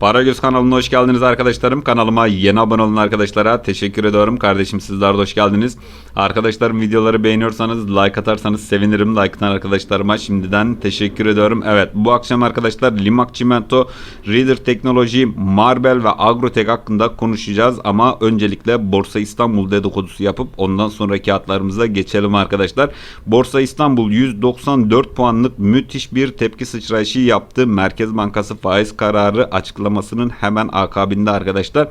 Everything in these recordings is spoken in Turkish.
Paragöz kanalına hoş geldiniz arkadaşlarım. Kanalıma yeni abone olan arkadaşlara teşekkür ediyorum. Kardeşim sizler de hoş geldiniz. Arkadaşlarım videoları beğeniyorsanız like atarsanız sevinirim. Like atan arkadaşlarıma şimdiden teşekkür ediyorum. Evet bu akşam arkadaşlar Limak Çimento, Reader Teknoloji, Marbel ve Agrotek hakkında konuşacağız. Ama öncelikle Borsa İstanbul dedikodusu yapıp ondan sonra kağıtlarımıza geçelim arkadaşlar. Borsa İstanbul 194 puanlık müthiş bir tepki sıçrayışı yaptı. Merkez Bankası faiz kararı açıklamasının hemen akabinde arkadaşlar.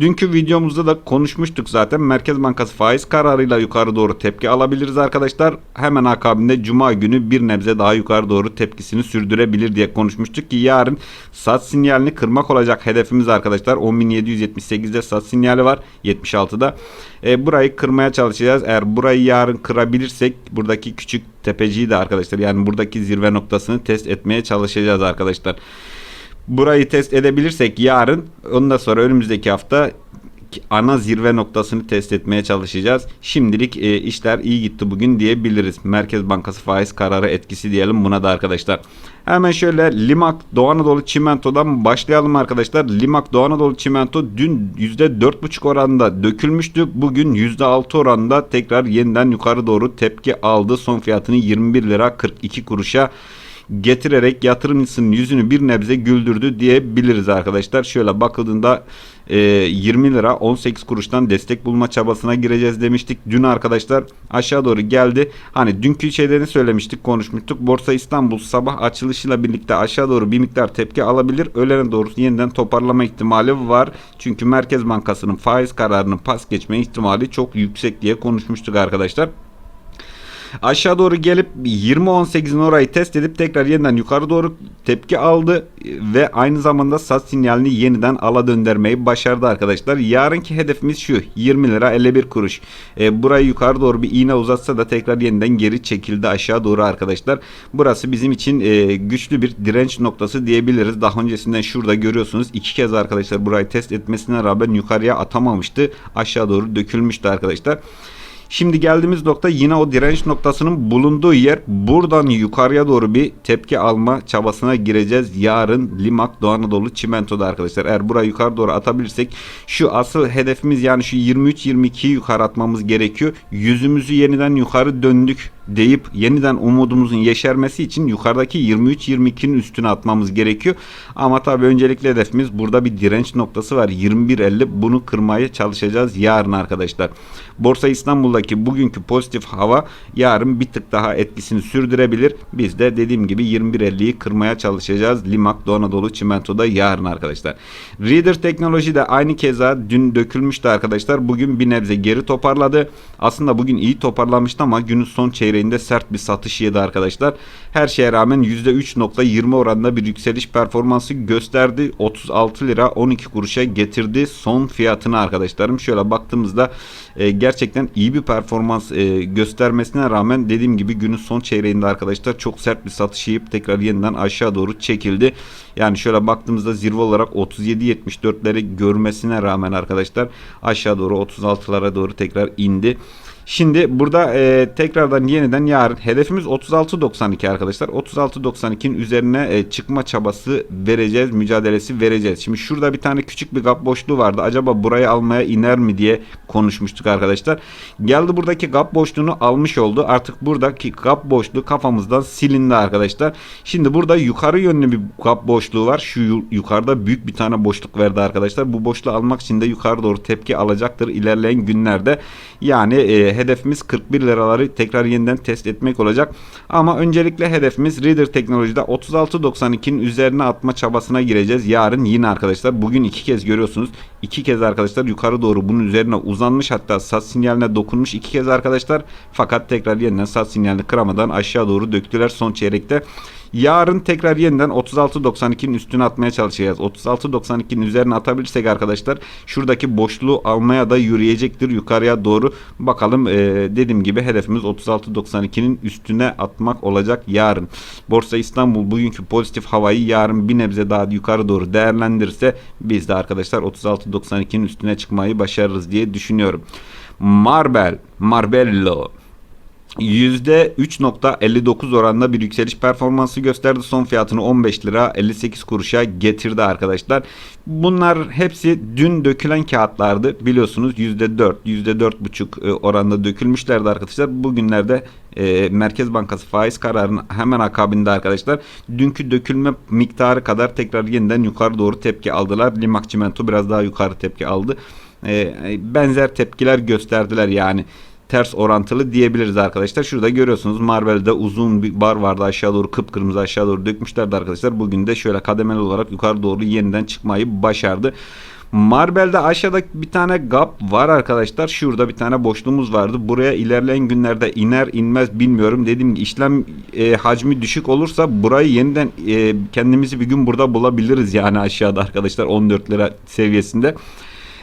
Dünkü videomuzda da konuşmuştuk zaten. Merkez Bankası faiz kararıyla yukarı doğru tepki alabiliriz arkadaşlar. Hemen akabinde Cuma günü bir nebze daha yukarı doğru tepkisini sürdürebilir diye konuşmuştuk ki yarın sat sinyalini kırmak olacak hedefimiz arkadaşlar. 10.778'de sat sinyali var. 76'da. E, burayı kırmaya çalışacağız. Eğer burayı yarın kırabilirsek buradaki küçük tepeciyi de arkadaşlar yani buradaki zirve noktasını test etmeye çalışacağız arkadaşlar. Burayı test edebilirsek yarın ondan sonra önümüzdeki hafta ana zirve noktasını test etmeye çalışacağız. Şimdilik e, işler iyi gitti bugün diyebiliriz. Merkez Bankası faiz kararı etkisi diyelim buna da arkadaşlar. Hemen şöyle Limak Doğu Anadolu Çimento'dan başlayalım arkadaşlar. Limak Doğu Anadolu Çimento dün %4,5 oranında dökülmüştü. Bugün %6 oranında tekrar yeniden yukarı doğru tepki aldı. Son fiyatını 21 lira 42 kuruşa getirerek yatırımcısının yüzünü bir nebze güldürdü diyebiliriz arkadaşlar. Şöyle bakıldığında e, 20 lira 18 kuruştan destek bulma çabasına gireceğiz demiştik. Dün arkadaşlar aşağı doğru geldi. Hani dünkü şeylerini söylemiştik konuşmuştuk. Borsa İstanbul sabah açılışıyla birlikte aşağı doğru bir miktar tepki alabilir. Öğlene doğru yeniden toparlama ihtimali var. Çünkü Merkez Bankası'nın faiz kararının pas geçme ihtimali çok yüksek diye konuşmuştuk arkadaşlar. Aşağı doğru gelip 20-18'in orayı test edip tekrar yeniden yukarı doğru tepki aldı ve aynı zamanda sat sinyalini yeniden ala döndürmeyi başardı arkadaşlar. Yarınki hedefimiz şu 20 lira 51 kuruş. E, burayı yukarı doğru bir iğne uzatsa da tekrar yeniden geri çekildi aşağı doğru arkadaşlar. Burası bizim için e, güçlü bir direnç noktası diyebiliriz. Daha öncesinden şurada görüyorsunuz iki kez arkadaşlar burayı test etmesine rağmen yukarıya atamamıştı. Aşağı doğru dökülmüştü arkadaşlar. Şimdi geldiğimiz nokta yine o direnç noktasının bulunduğu yer. Buradan yukarıya doğru bir tepki alma çabasına gireceğiz. Yarın Limak Doğu Anadolu Çimento'da arkadaşlar. Eğer burayı yukarı doğru atabilirsek şu asıl hedefimiz yani şu 23-22'yi yukarı atmamız gerekiyor. Yüzümüzü yeniden yukarı döndük deyip yeniden umudumuzun yeşermesi için yukarıdaki 23-22'nin üstüne atmamız gerekiyor. Ama tabii öncelikle hedefimiz burada bir direnç noktası var. 21.50 bunu kırmaya çalışacağız yarın arkadaşlar. Borsa İstanbul'daki bugünkü pozitif hava yarın bir tık daha etkisini sürdürebilir. Biz de dediğim gibi 21.50'yi kırmaya çalışacağız. Limak Doğu Anadolu Çimento'da yarın arkadaşlar. Reader Teknoloji de aynı keza dün dökülmüştü arkadaşlar. Bugün bir nebze geri toparladı. Aslında bugün iyi toparlamıştı ama günün son çeyreğinde sert bir satış yedi arkadaşlar. Her şeye rağmen %3.20 oranında bir yükseliş performansı gösterdi. 36 lira 12 kuruşa getirdi son fiyatını arkadaşlarım. Şöyle baktığımızda e, gerçekten iyi bir performans e, göstermesine rağmen dediğim gibi günün son çeyreğinde arkadaşlar çok sert bir satış yiyip tekrar yeniden aşağı doğru çekildi. Yani şöyle baktığımızda zirve olarak 37-74'leri görmesine rağmen arkadaşlar aşağı doğru 36'lara doğru tekrar indi. Şimdi burada e, tekrardan yeniden yarın hedefimiz 36.92 arkadaşlar. 36.92'nin üzerine e, çıkma çabası vereceğiz, mücadelesi vereceğiz. Şimdi şurada bir tane küçük bir gap boşluğu vardı. Acaba burayı almaya iner mi diye konuşmuştuk arkadaşlar. Geldi buradaki gap boşluğunu almış oldu. Artık buradaki gap boşluğu kafamızdan silindi arkadaşlar. Şimdi burada yukarı yönlü bir gap boşluğu var. Şu yukarıda büyük bir tane boşluk verdi arkadaşlar. Bu boşluğu almak için de yukarı doğru tepki alacaktır ilerleyen günlerde. Yani e, hedefimiz 41 liraları tekrar yeniden test etmek olacak. Ama öncelikle hedefimiz Reader Teknoloji'de 36.92'nin üzerine atma çabasına gireceğiz. Yarın yine arkadaşlar bugün iki kez görüyorsunuz. iki kez arkadaşlar yukarı doğru bunun üzerine uzanmış hatta sat sinyaline dokunmuş iki kez arkadaşlar. Fakat tekrar yeniden sat sinyalini kıramadan aşağı doğru döktüler son çeyrekte. Yarın tekrar yeniden 36.92'nin üstüne atmaya çalışacağız. 36.92'nin üzerine atabilirsek arkadaşlar şuradaki boşluğu almaya da yürüyecektir yukarıya doğru. Bakalım ee, dediğim gibi hedefimiz 36.92'nin üstüne atmak olacak yarın. Borsa İstanbul bugünkü pozitif havayı yarın bir nebze daha yukarı doğru değerlendirirse biz de arkadaşlar 36.92'nin üstüne çıkmayı başarırız diye düşünüyorum. Marbel, Marbello %3.59 oranında bir yükseliş performansı gösterdi. Son fiyatını 15 lira 58 kuruşa getirdi arkadaşlar. Bunlar hepsi dün dökülen kağıtlardı. Biliyorsunuz %4, %4.5 e, oranında dökülmüşlerdi arkadaşlar. Bugünlerde e, Merkez Bankası faiz kararının hemen akabinde arkadaşlar dünkü dökülme miktarı kadar tekrar yeniden yukarı doğru tepki aldılar. Limak Çimento biraz daha yukarı tepki aldı. E, benzer tepkiler gösterdiler yani ters orantılı diyebiliriz arkadaşlar. Şurada görüyorsunuz Marvel'de uzun bir bar vardı aşağı doğru kıpkırmızı aşağı doğru dökmüşlerdi arkadaşlar. Bugün de şöyle kademeli olarak yukarı doğru yeniden çıkmayı başardı. Marbel'de aşağıda bir tane gap var arkadaşlar. Şurada bir tane boşluğumuz vardı. Buraya ilerleyen günlerde iner inmez bilmiyorum. Dediğim gibi işlem e, hacmi düşük olursa burayı yeniden e, kendimizi bir gün burada bulabiliriz yani aşağıda arkadaşlar 14 lira seviyesinde.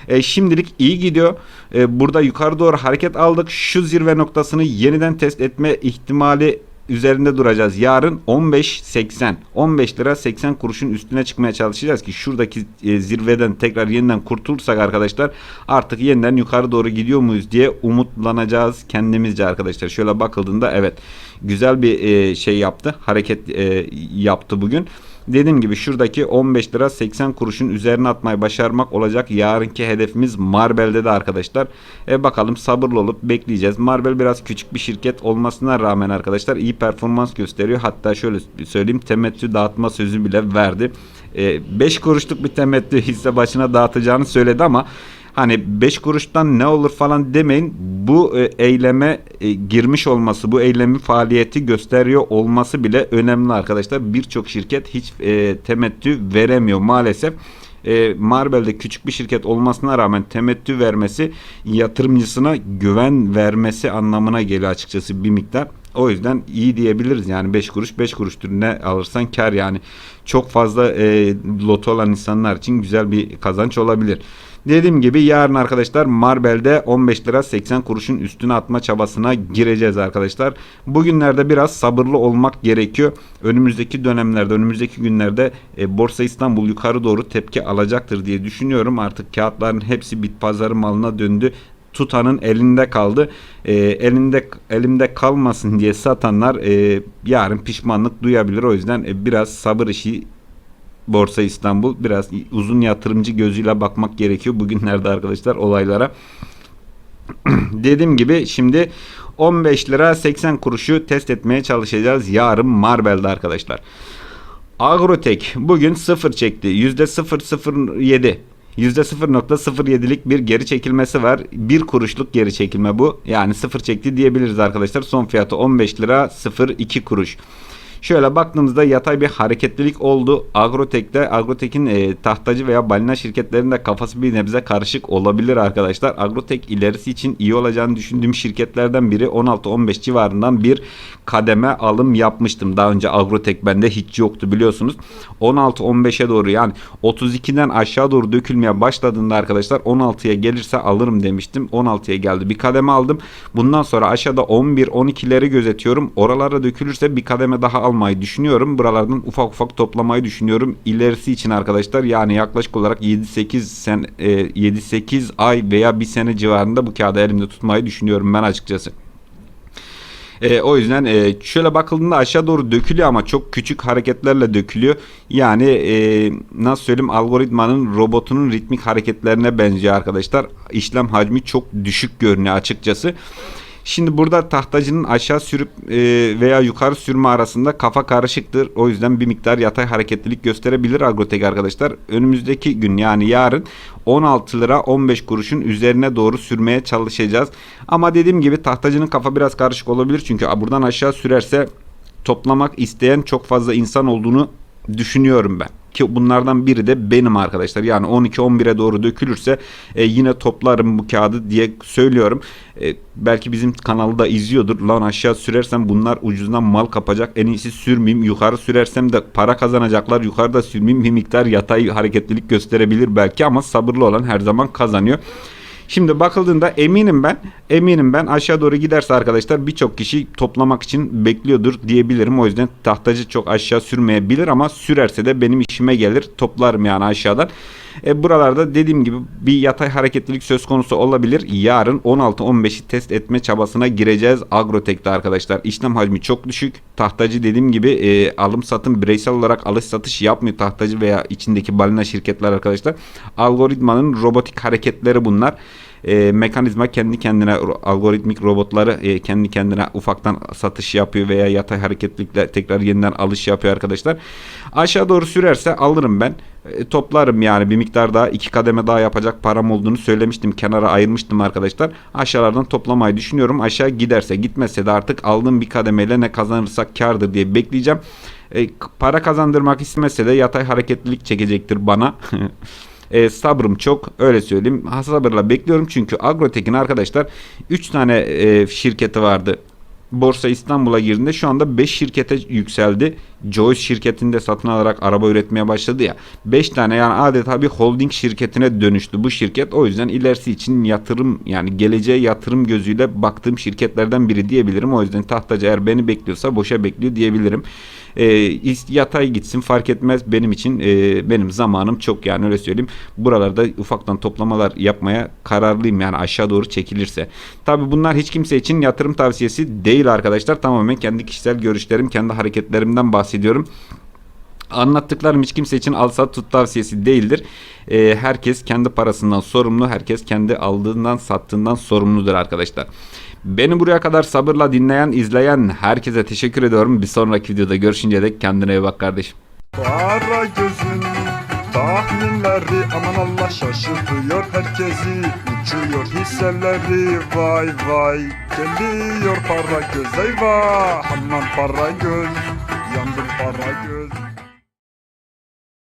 E, şimdilik iyi gidiyor. E, burada yukarı doğru hareket aldık. Şu zirve noktasını yeniden test etme ihtimali üzerinde duracağız. Yarın 15.80 15 lira 80 kuruşun üstüne çıkmaya çalışacağız ki şuradaki e, zirveden tekrar yeniden kurtulursak arkadaşlar artık yeniden yukarı doğru gidiyor muyuz diye umutlanacağız kendimizce arkadaşlar. Şöyle bakıldığında evet güzel bir e, şey yaptı. Hareket e, yaptı bugün. Dediğim gibi şuradaki 15 lira 80 kuruşun üzerine atmayı başarmak olacak. Yarınki hedefimiz Marbel'de de arkadaşlar. E bakalım sabırlı olup bekleyeceğiz. Marbel biraz küçük bir şirket olmasına rağmen arkadaşlar iyi performans gösteriyor. Hatta şöyle söyleyeyim temettü dağıtma sözü bile verdi. 5 e, kuruşluk bir temettü hisse başına dağıtacağını söyledi ama hani 5 kuruştan ne olur falan demeyin. Bu e, eyleme e, girmiş olması, bu eylemin faaliyeti gösteriyor olması bile önemli arkadaşlar. Birçok şirket hiç e, temettü veremiyor maalesef. E, Marbel'de küçük bir şirket olmasına rağmen temettü vermesi yatırımcısına güven vermesi anlamına geliyor açıkçası bir miktar. O yüzden iyi diyebiliriz yani 5 kuruş 5 kuruştur ne alırsan kar yani çok fazla e, loto olan insanlar için güzel bir kazanç olabilir. Dediğim gibi yarın arkadaşlar Marbel'de 15 lira 80 kuruşun üstüne atma çabasına gireceğiz arkadaşlar. Bugünlerde biraz sabırlı olmak gerekiyor. Önümüzdeki dönemlerde, önümüzdeki günlerde e, Borsa İstanbul yukarı doğru tepki alacaktır diye düşünüyorum. Artık kağıtların hepsi bit pazarı malına döndü tutanın elinde kaldı. E, elinde elimde kalmasın diye satanlar e, yarın pişmanlık duyabilir. O yüzden e, biraz sabır işi Borsa İstanbul biraz uzun yatırımcı gözüyle bakmak gerekiyor bugünlerde arkadaşlar olaylara. Dediğim gibi şimdi 15 lira 80 kuruşu test etmeye çalışacağız yarın Marbel'de arkadaşlar. Agrotek bugün 0 çekti. %007. %0.07'lik bir geri çekilmesi var. 1 kuruşluk geri çekilme bu. Yani 0 çekti diyebiliriz arkadaşlar. Son fiyatı 15 lira 02 kuruş. Şöyle baktığımızda yatay bir hareketlilik oldu. Agrotek'te Agrotek'in e, tahtacı veya balina şirketlerinde kafası bir nebze karışık olabilir arkadaşlar. Agrotek ilerisi için iyi olacağını düşündüğüm şirketlerden biri 16-15 civarından bir kademe alım yapmıştım. Daha önce Agrotek bende hiç yoktu biliyorsunuz. 16-15'e doğru yani 32'den aşağı doğru dökülmeye başladığında arkadaşlar 16'ya gelirse alırım demiştim. 16'ya geldi. Bir kademe aldım. Bundan sonra aşağıda 11-12'leri gözetiyorum. Oralara dökülürse bir kademe daha al almayı düşünüyorum. Buralardan ufak ufak toplamayı düşünüyorum. İlerisi için arkadaşlar yani yaklaşık olarak 7-8 sen 7-8 ay veya bir sene civarında bu kağıdı elimde tutmayı düşünüyorum ben açıkçası. E, o yüzden e, şöyle bakıldığında aşağı doğru dökülüyor ama çok küçük hareketlerle dökülüyor. Yani e, nasıl söyleyeyim algoritmanın robotunun ritmik hareketlerine benziyor arkadaşlar. İşlem hacmi çok düşük görünüyor açıkçası. Şimdi burada tahtacının aşağı sürüp e, veya yukarı sürme arasında kafa karışıktır. O yüzden bir miktar yatay hareketlilik gösterebilir Agrotek arkadaşlar. Önümüzdeki gün yani yarın 16 lira 15 kuruşun üzerine doğru sürmeye çalışacağız. Ama dediğim gibi tahtacının kafa biraz karışık olabilir. Çünkü buradan aşağı sürerse toplamak isteyen çok fazla insan olduğunu düşünüyorum ben. Ki bunlardan biri de benim arkadaşlar. Yani 12-11'e doğru dökülürse e, yine toplarım bu kağıdı diye söylüyorum. E, belki bizim kanalı da izliyordur. Lan aşağı sürersem bunlar ucuzdan mal kapacak. En iyisi sürmeyeyim. Yukarı sürersem de para kazanacaklar. Yukarıda sürmeyeyim. Bir miktar yatay hareketlilik gösterebilir belki ama sabırlı olan her zaman kazanıyor. Şimdi bakıldığında eminim ben eminim ben aşağı doğru giderse arkadaşlar birçok kişi toplamak için bekliyordur diyebilirim. O yüzden tahtacı çok aşağı sürmeyebilir ama sürerse de benim işime gelir. Toplarım yani aşağıdan. E, buralarda dediğim gibi bir yatay hareketlilik söz konusu olabilir. Yarın 16-15'i test etme çabasına gireceğiz Agrotek'te arkadaşlar. İşlem hacmi çok düşük. Tahtacı dediğim gibi e, alım satım bireysel olarak alış satış yapmıyor tahtacı veya içindeki balina şirketler arkadaşlar. Algoritmanın robotik hareketleri bunlar e, mekanizma kendi kendine algoritmik robotları e, kendi kendine ufaktan satış yapıyor veya yatay hareketlilikle tekrar yeniden alış yapıyor arkadaşlar. Aşağı doğru sürerse alırım ben. E, toplarım yani bir miktar daha iki kademe daha yapacak param olduğunu söylemiştim. Kenara ayırmıştım arkadaşlar. Aşağılardan toplamayı düşünüyorum. Aşağı giderse gitmezse de artık aldığım bir kademeyle ne kazanırsak kardır diye bekleyeceğim. E, para kazandırmak istemezse de yatay hareketlilik çekecektir bana. E, sabrım çok öyle söyleyeyim. Sabırla bekliyorum çünkü Agrotek'in arkadaşlar 3 tane e, şirketi vardı. Borsa İstanbul'a girdiğinde şu anda 5 şirkete yükseldi. Joyce şirketinde satın alarak araba üretmeye başladı ya. 5 tane yani adeta bir holding şirketine dönüştü bu şirket. O yüzden ilerisi için yatırım yani geleceğe yatırım gözüyle baktığım şirketlerden biri diyebilirim. O yüzden tahtacı eğer beni bekliyorsa boşa bekliyor diyebilirim. E, yatay gitsin fark etmez benim için e, benim zamanım çok yani öyle söyleyeyim. Buralarda ufaktan toplamalar yapmaya kararlıyım yani aşağı doğru çekilirse. Tabi bunlar hiç kimse için yatırım tavsiyesi değil arkadaşlar. Tamamen kendi kişisel görüşlerim, kendi hareketlerimden bahsediyorum. Anlattıklarım hiç kimse için al sat tut tavsiyesi değildir. Ee, herkes kendi parasından sorumlu. Herkes kendi aldığından sattığından sorumludur arkadaşlar. Beni buraya kadar sabırla dinleyen, izleyen herkese teşekkür ediyorum. Bir sonraki videoda görüşünce dek kendine iyi bak kardeşim. Para gözün tahminleri aman Allah şaşırtıyor herkesi Uçuyor hisseleri vay vay Geliyor para göz eyvah Aman para göz yandım para göz